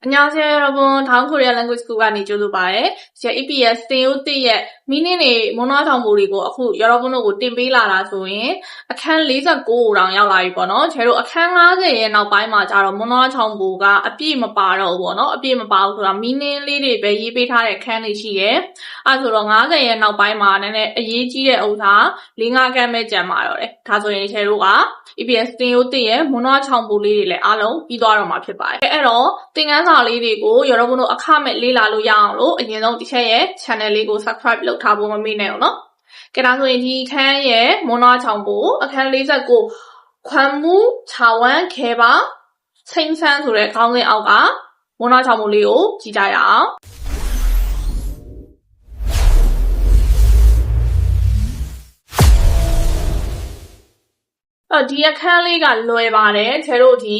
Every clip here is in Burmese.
안녕하세요 여러분. 다음 코리아 랭귀지 구간이 조도바의 제 EPS တင် မီးနှင်းတွေမွန်းနွားဆောင်မူတွေကိုအခုရော်တော်ဘုန်းတို့ကိုတင်ပေးလာတာဆိုရင်အခန်း49တောင်ရောက်လာပြီပေါ့နော်ချဲတို့အခန်း50ရဲ့နောက်ပိုင်းမှာကျတော့မွန်းနွားဆောင်မူကအပြည့်မပါတော့ဘူးပေါ့နော်အပြည့်မပါဘူးဆိုတာမီးနှင်းလေးတွေပဲရေးပေးထားတဲ့အခန်းလေးရှိရဲအဲဆိုတော့50ရဲ့နောက်ပိုင်းမှာနည်းနည်းအရေးကြီးတဲ့ဥစ္စာ၄-၅ခန်းပဲကျန်ပါတော့တယ်ဒါဆိုရင်ချဲတို့က EPS တင်ရိုးတင်ရဲ့မွန်းနွားဆောင်မူလေးတွေလည်းအားလုံးပြီးသွားတော့မှာဖြစ်ပါတယ်အဲအဲ့တော့သင်ခန်းစာလေးတွေကိုရော်တော်ဘုန်းတို့အခမဲ့လေ့လာလို့ရအောင်လို့အရင်ဆုံးတစ်ချက်ရဲ့ channel လေးကို subscribe လုပ်ထားဖို့မမေ့နဲ့အောင်နော်။ကဲဒါဆိုရင်ဒီအခန်းရဲ့မွန်နွားချောင်ပိုအခန်း49ခွမ်မူချာဝမ်ခဲပါချင်းဆန်းဆိုတဲ့ခေါင်းစဉ်အောက်ကမွန်နွားချောင်ပိုလေးကိုကြည့်ကြရအောင်။အော်ဒီအခန်းလေးကလွယ်ပါတယ်ကျတို့ဒီ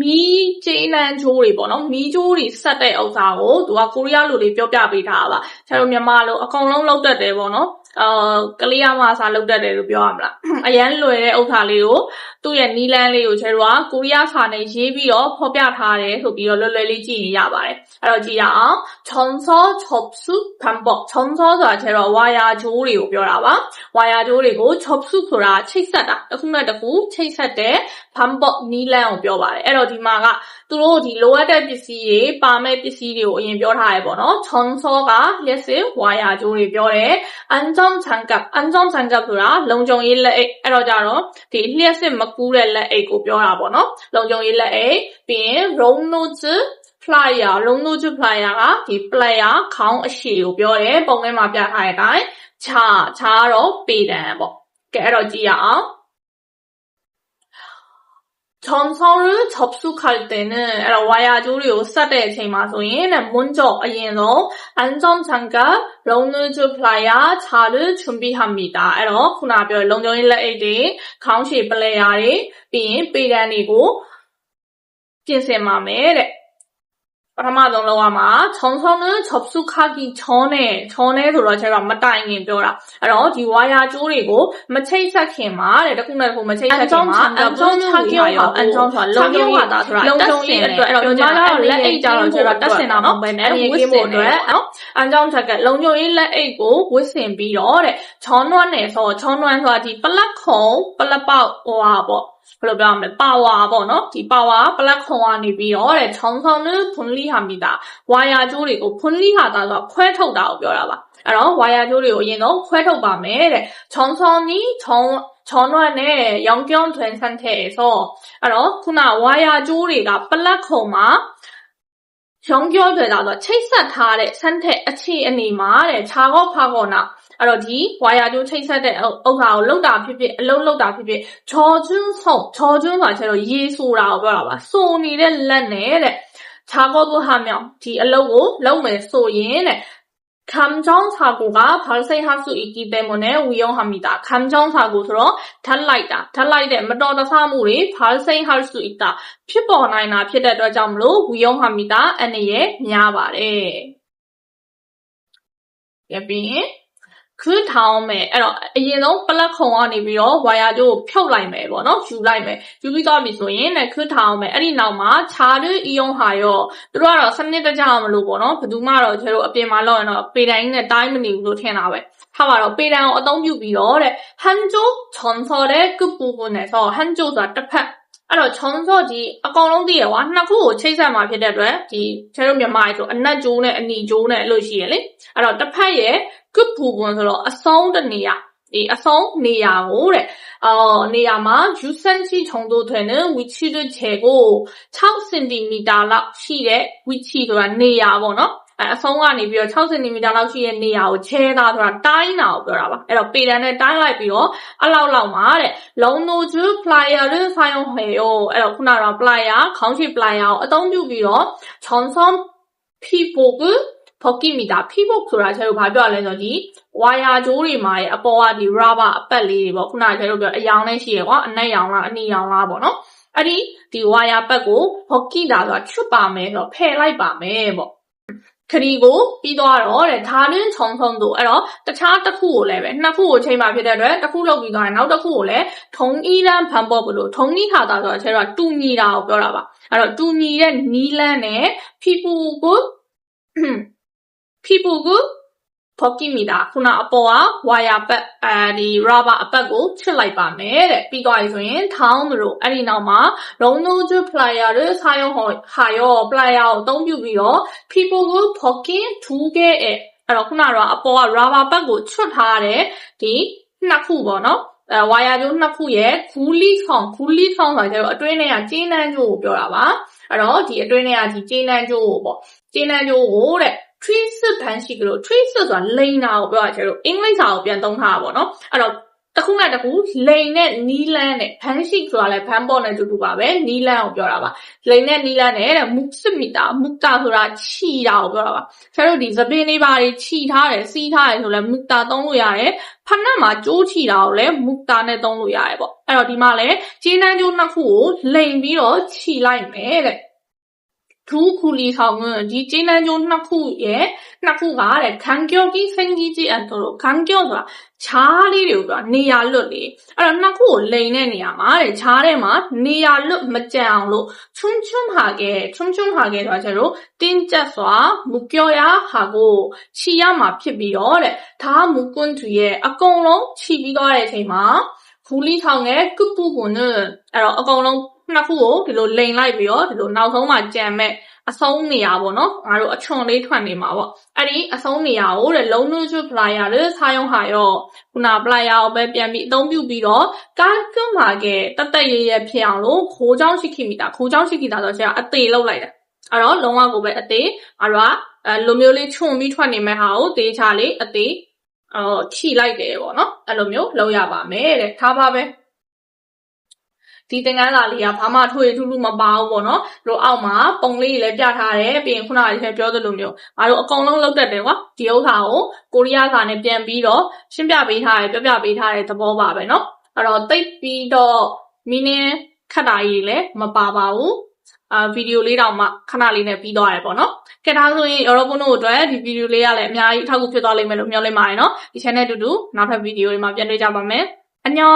မီးကြေးလန်းချိုးတွေပေါ့နော်မီးချိုးတွေဆက်တဲ့ဥစ္စာကိုသူကကိုရီးယားလူတွေပြောပြပေးထားတာပါကျတို့မြန်မာလိုအကုန်လုံးလောက်တတ်တယ်ပေါ့နော် အော်ကလေးရမအစားလောက်တတ်တယ်လို့ပြောရမလားအရန်လွယ်တဲ့ဥစ္စာလေးကိုသူ့ရဲ့နီလန်းလေးကိုချဲတော့ကိုရီးယားစာနဲ့ရေးပြီးတော့ဖော်ပြထားတယ်ဆိုပြီးတော့လွယ်လွယ်လေးကြည့်ရင်ရပါတယ်အဲ့တော့ကြည့်ရအောင်ချွန်စောချော့စုဖမ်ပေါ့ချွန်စောဆိုတာချဲတော့ဝါယာဂျိုးတွေကိုပြောတာပါဝါယာဂျိုးတွေကိုချော့စုဆိုတာချိတ်ဆက်တာတစ်ခုနဲ့တစ်ခုချိတ်ဆက်တဲ့ဖမ်ပေါ့နီလန်းကိုပြောပါတယ်အဲ့တော့ဒီမှာကသူတို့ဒီလိုအပ်တဲ့ပစ္စည်းတွေပါမဲ့ပစ္စည်းတွေကိုအရင်ပြောထားရပေါ့နော်ချွန်စောက yes ဝါယာဂျိုးတွေပြောတယ်အန်ချဆန်ကပ်အန်ဂျုံဆန်ကပ်ဆိုတာလုံခြုံရေးလက်အိတ်အဲ့တော့ကြတော့ဒီလျှက်စစ်မကူးတဲ့လက်အိတ်ကိုပြောတာပေါ့နော်လုံခြုံရေးလက်အိတ်ပြီးရင် roll notes flyer လုံးနိုးချ flyer ကဒီ player ခေါင်းအရှိကိုပြောတယ်ပုံထဲမှာပြထားတဲ့အတိုင်းခြာခြာတော့ပေတံပေါ့ကဲအဲ့တော့ကြည့်ရအောင် 전서를 접속할 때는အဲ့တော့ wire ကြိုးတွေကိုဆက်တဲ့အချိန်မှာဆိုရင်တဲ့ 먼저 အရင်ဆုံး 안전장갑, 롱누즈 플라이어, 차를 준비합니다. အဲ့တော့ခုနပြောတဲ့ လုံခြုံရေးလက်အိတ်တွေခေါင်းရှည်ပလဲယာတွေပြီးရင်ပေတံတွေကိုပြင်ဆင်ပါမယ်တဲ့ ပထမဆုံးလောက်ရမှာချုံချုံနဲ့ချော့စုခါကီချောနဲ့ချောနဲ့ဆိုတော့ချက်ကမတိုင်ခင်ပြောတာအဲ့တော့ဒီဝါယာကျိုးတွေကိုမချိတ်ဆက်ခင်မှာတဲ့တခုနဲ့တခုမချိတ်ဆက်ခင်မှာအန်ဂျုံချာကီရောအန်ဂျုံဆိုတာလုံလုံဝါတာဆိုတာလုံလုံလေးအတွက်အဲ့တော့ညီမကတော့လက်အိတ်ကြတော့ကျတော့တက်စင်တာမဟုတ်ဘဲနဲ့ဝစ်စင်တဲ့နော်အန်ဂျုံချက်ကလုံလုံလေးလက်အိတ်ကိုဝစ်စင်ပြီးတော့တဲ့ချောနွမ်းနဲ့ဆိုချောနွမ်းဆိုတာဒီပလက်ခုံပလက်ပေါက်ဟိုဟာပေါ့ ဘယ်လိုပြောရမလဲပါဝါပေါ့နော်ဒီပါဝါပလက်ခွန်ကနေပြီးတော့တဲ့ချောင်းဆောင်နဲ့ဖွန်လီဟာမိတာဝါယာကျိုးတွေကိုဖွန်လီဟာတာဆိုခွဲထုတ်တာကိုပြောတာပါအဲ့တော့ဝါယာကျိုးတွေကိုအရင်ဆုံးခွဲထုတ်ပါမယ်တဲ့ချောင်းဆောင်နီချောင်းချောင်းနွမ်းနဲ့ရောင်ပြောင်းထွန်ဆန်းတဲ့ဆိုအဲ့တော့ခုနဝါယာကျိုးတွေကပလက်ခုံမှာရုံပြောကြတာဆိုချိတ်ဆက်ထားတဲ့ဆန်းတဲ့အခြေအနေမှာတဲ့ခြာကောဖာကောနာ အဲ့တော့ဒီဝါယာကျိုးချိတ်ဆက်တဲ့ဥက္ခါကိုလောက်တာဖြစ်ဖြစ်အလုံးလောက်တာဖြစ်ဖြစ်ဂျော်ကျွန်းဆုံဂျော်ကျွန်းဆိုတာကျတော့ရေဆိုတာကိုပြောတာပါစုံနေတဲ့လက်နဲ့တဲ့ခြားကောသူဟာမြောင်ဒီအလုံးကိုလုံမယ်ဆိုရင်တဲ့ခံကြောင်းစာကိုကဘာစိတ်ဟာစုအီကီပဲမနဲ့ဝီယုံဟာမီတာခံကြောင်းစာကိုဆိုတော့ထပ်လိုက်တာထပ်လိုက်တဲ့မတော်တဆမှုတွေဘာစိတ်ဟာစုအီတာဖြစ်ပေါ်နိုင်တာဖြစ်တဲ့အတွက်ကြောင့်မလို့ဝီယုံဟာမီတာအနေရများပါတယ်။ရပြီး ခလစ်ထောင်းမယ်အဲ့တော့အရင်ဆုံးပလက်ခုံကနေပြီးတော့ wire ကြိုးကိုဖြုတ်လိုက်မယ်ပေါ့နော်ယူလိုက်မယ်ယူပြီးသွားပြီဆိုရင်နဲ့ခလစ်ထောင်းမယ်အဲ့ဒီနောက်မှာခြားတွေအီယွန်ဟာရောသူတို့ကတော့စနစ်တကျမလို့ပေါ့နော်ဘယ်သူမှတော့ကျတို့အပြင်မှာလောက်ရင်တော့ပေတိုင်းနဲ့တိုင်းမနေဘူးလို့ထင်တာပဲထားပါတော့ပေတိုင်းကိုအသုံးပြုပြီးတော့တဲ့ဟန်ဂျိုချွန်ဆော်တဲ့ကုပူကိုနဲ့ဆိုဟန်ဂျိုဆိုတာတစ်ဖက်အဲ့တော့ချုံစော့ကြီးအကောင်လုံးသိရကွာနှစ်ခုကိုချိတ်ဆက်มาဖြစ်တဲ့အတွက်ဒီကျဲတို့မြန်မာရေဆိုအနက်ကျိုးနဲ့အနီကျိုးနဲ့လို့ရှိရလေအဲ့တော့တစ်ဖက်ရဲ့ ကပူပွန်ဆိုတော့အဆုံးတနေရာဒီအဆုံးနေရာကိုတဲ့အော်နေရာမှာယူဆန်ချီခြုံတို့ထွင်နဲ့ဝီချီတို့ခြေကို6စင်တီမီတာလောက်ရှိတဲ့ဝီချီဆိုတာနေရာပေါ့နော်အဲအဆုံးကနေပြီးတော့6စင်တီမီတာလောက်ရှိတဲ့နေရာကိုချဲတာဆိုတာတိုင်းတာကိုပြောတာပါအဲ့တော့ပေတံနဲ့တိုင်းလိုက်ပြီးတော့အလောက်လောက်မှာတဲ့လုံနိုဂျူဖလိုင်ယာလို့ဆိုင်အောင်ဟေယောအဲ့တော့ခုနကတော့ပလိုက်ယာခေါင်းရှိပလိုက်ယာကိုအသုံးပြုပြီးတော့ချွန်ဆွန်ဖီ ပိုကဖော်ကိမီတာဖိဖို့ဆိုတာကျတော့ဘာပြောရလဲဆိုတော့ဒီဝါယာကြိုးတွေမှာအပေါ်ကဒီ rubber အပတ်လေးတွေပေါ့ခုနကကျတော့ပြောအယောင်နဲ့ရှိရကွာအနက်ရောင်လားအနီရောင်လားပေါ့နော်အဲ့ဒီဒီဝါယာပတ်ကိုဖော်ကိတာဆိုတာချွတ်ပါမယ်ဆိုတော့ဖယ်လိုက်ပါမယ်ပေါ့ခရီးကိုပြီးသွားတော့တဲ့ဒါလင်းခြုံထုံတို့အဲ့တော့တခြားတစ်ခုကိုလည်းပဲနှစ်ခုကိုချိန်မှာဖြစ်တဲ့အတွက်တစ်ခုလောက်ပြီးသွားရင်နောက်တစ်ခုကိုလည်းထုံဤလန်းဖန်ပေါ်ဘလို့ထုံဤဟာတာဆိုတော့ကျတော့တူညီတာကိုပြောတာပါအဲ့တော့တူညီတဲ့နီလန်းနဲ့ people ကို people ကိုဖော်ကိမီတာခုနအပေါ်ကဝါယာပတ်အဲဒီ rubber အပတ်ကိုချစ်လိုက်ပါမယ်တဲ့ပြီးသွားပြီဆိုရင်ထောင်းမလို့အဲ့ဒီနောက်မှာလုံးလုံးကျ plier တွေစာရုံဟောဟာရော plier ကိုအသုံးပြုပြီးတော့ people ကို poking ထူးခဲ့အဲ့အဲ့တော့ခုနကတော့အပေါ်က rubber ပတ်ကိုချွတ်ထားတဲ့ဒီနှစ်ခုပေါ့နော်အဲဝါယာကျိုးနှစ်ခုရဲ့ခူလီခေါင်ခူလီခေါင်ဆိုတာကျတော့အတွင်းထဲကကျင်းနှန်းကျိုးကိုပြောတာပါအဲ့တော့ဒီအတွင်းထဲကဒီကျင်းနှန်းကျိုးကိုပေါ့ကျင်းနှန်းကျိုးကိုတဲ့ tree စစ်ဖန်ရှိကြလို့ tree စစ်ဆိုတာလိန်တာကိုပြောတာကျတော့အင်္ဂလိပ်စာကိုပြန်သုံးထားတာပေါ့နော်အဲ့တော့တစ်ခုနဲ့တစ်ခုလိန်နဲ့နီးလန်းနဲ့ဖန်ရှိဆိုတာလည်းဖန်ပေါ်နဲ့တူတူပါပဲနီးလန်းကိုပြောတာပါလိန်နဲ့နီးလန်းနဲ့တဲ့မုစစ်မီတာမုတာဆိုတာခြီတာကိုပြောတာပါကျတော့ဒီသပင်းလေးပါတွေခြီထားတယ်စီးထားတယ်ဆိုလည်းမုတာသုံးလို့ရတယ်ဖနက်မှာကြိုးခြီတာကိုလည်းမုတာနဲ့သုံးလို့ရတယ်ပေါ့အဲ့တော့ဒီမှာလည်းကျင်းနှန်းကျိုးနှစ်ခုကိုလိန်ပြီးတော့ခြီလိုက်မယ်တဲ့ ဒူးခူလီဆောင်ကဒီကျင်းနှန်းကျိုးနှစ်ခုရဲ့နှစ်ခုကတဲ့ခံကြောကြီးစိန်ကြီးကြီးအတော်ခံကြောဆိုတာခြားလေးတွေကိုပြောနေရာလွတ်လေအဲ့တော့နှစ်ခုကိုလိန်တဲ့နေရာမှာတဲ့ခြားထဲမှာနေရာလွတ်မကြံအောင်လို့ချွန်းချွန်းဟာကဲချွန်းချွန်းဟာကဲဆိုတာကျတော့တင်းကျပ်စွာမူပြောရဟာကိုခြီရမှာဖြစ်ပြီးတော့တဲ့ဒါမူကွန်းသူရဲ့အကု န်လုံးခြီပြီးသွားတဲ့အချိန်မှာခူလီထောင်ရဲ့ကုပူကွန်းနဲ့အဲ့တော့အကုန်လုံးနှစ်ခုကိုဒီလိုလိန်လိုက်ပြီးတော့ဒီလိုနောက်ဆုံးမှကြံမဲ့အဆုံးနေရပေါ့နော်ငါတို့အချွန်လေးထွက်နေမှာပေါ့အဲ့ဒီအဆုံးနေရကိုတဲ့လုံးလုံးကျွပလာရတဲ့စားရုံဟာရောခုနပလာရကိုပဲပြန်ပြီးအသုံးပြုပြီးတော့ကားကွန်းမှာကတတ်တတ်ရရဖြစ်အောင်လို့ခိုးချောင်းရှိခိမီတာခိုးချောင်းရှိခိတာဆိုတော့အသေးလောက်လိုက်တယ်အဲ့တော့လုံးဝကိုပဲအသေးငါတို့ကအဲလိုမျိုးလေးခြုံပြီးထွက်နေမဲ့ဟာကိုတေးချလေးအသေးအော်ခြိလိုက်တယ်ပေါ့နော်အဲ့လိုမျိုးလုပ်ရပါမယ်တဲ့ထားပါပဲ ဒီသင်ခန်းစာလေးကဘာမှထွေထူးထူးမပါဘူးပေါ့နော်တို့အောက်မှာပုံလေးတွေလည်းပြထားတယ်ပြီးရင်ခုနကလည်းပြောသလိုမျိုးငါတို့အကုန်လုံးလောက်တတ်တယ်ကွာဒီဥစ္စာကိုကိုရီးယားစာနဲ့ပြန်ပြီးတော့ရှင်းပြပေးထားတယ်ပြောပြပေးထားတဲ့သဘောပါပဲနော်အဲ့တော့တိတ်ပြီးတော့မင်းင်းခက်တာကြီးလည်းမပါပါဘူးအာဗီဒီယိုလေးတောင်မှခဏလေးနဲ့ပြီးသွားတယ်ပေါ့နော်။ကဲဒါဆိုရင်ရောဘုံတို့အတွက်ဒီဗီဒီယိုလေးကလည်းအများကြီးအထောက်အကူဖြစ်သွားလိမ့်မယ်လို့မျှော်လင့်ပါတယ်နော်။ဒီ channel တူတူနောက်ထပ်ဗီဒီယိုတွေမှာပြန်တွေ့ကြပါမယ်။အညော